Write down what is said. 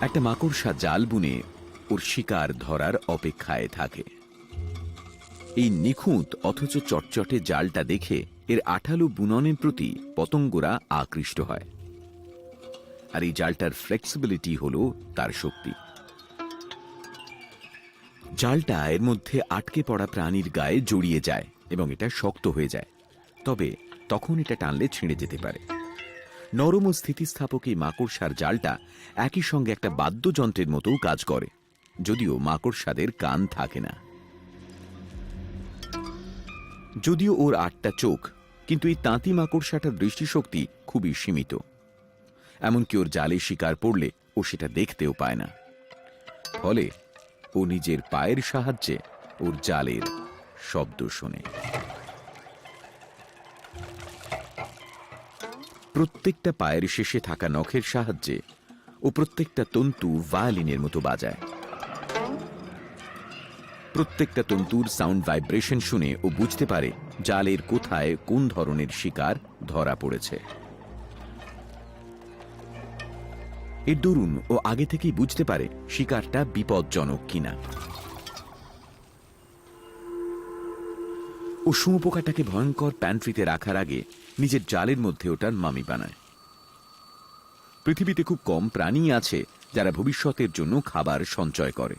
একটা মাকড়সা জাল বুনে ওর শিকার ধরার অপেক্ষায় থাকে। এই নিখুঁত অথচ চটচটে জালটা দেখে এর আঠালো বুননের প্রতি পতঙ্গরা আকৃষ্ট হয়। আর এই জালটার ফ্লেক্সিবিলিটি হল তার শক্তি। জালটা এর মধ্যে আটকে পড়া প্রাণীর গায়ে জড়িয়ে যায় এবং এটা শক্ত হয়ে যায়। তবে তখন এটা টানলে ছিঁড়ে যেতে পারে। নরম ও স্থিতিস্থাপক এই মাকড়সার জালটা একই সঙ্গে একটা বাদ্যযন্ত্রের মতোও কাজ করে, যদিও মাকড়সাদের কান থাকে না। যদিও ওর আটটা চোখ, কিন্তু এই তাঁতি মাকড়সাটার দৃষ্টিশক্তি খুবই সীমিত। এমনকি ওর জালে শিকার পড়লে ও সেটা দেখতেও পায় না। ফলে ও নিজের পায়ের সাহায্যে ওর জালের শব্দ শোনে। প্রত্যেকটা পায়ের শেষে থাকা নখের সাহায্যে ও প্রত্যেকটা তন্তু ভায়োলিনের মতো বাজায়। প্রত্যেকটা তন্তুর সাউন্ড ভাইব্রেশন শুনে ও বুঝতে পারে জালের কোথায় কোন ধরনের শিকার ধরা পড়েছে। এর দরুন ও আগে থেকেই বুঝতে পারে শিকারটা বিপজ্জনক কিনা। ও শুঁয়োপোকাটাকে ভয়ঙ্কর প্যান্ট্রিতে রাখার আগে নিজের জালের মধ্যে ওটার মামি বানায়। পৃথিবীতে খুব কম প্রাণী আছে যারা ভবিষ্যতের জন্য খাবার সঞ্চয় করে।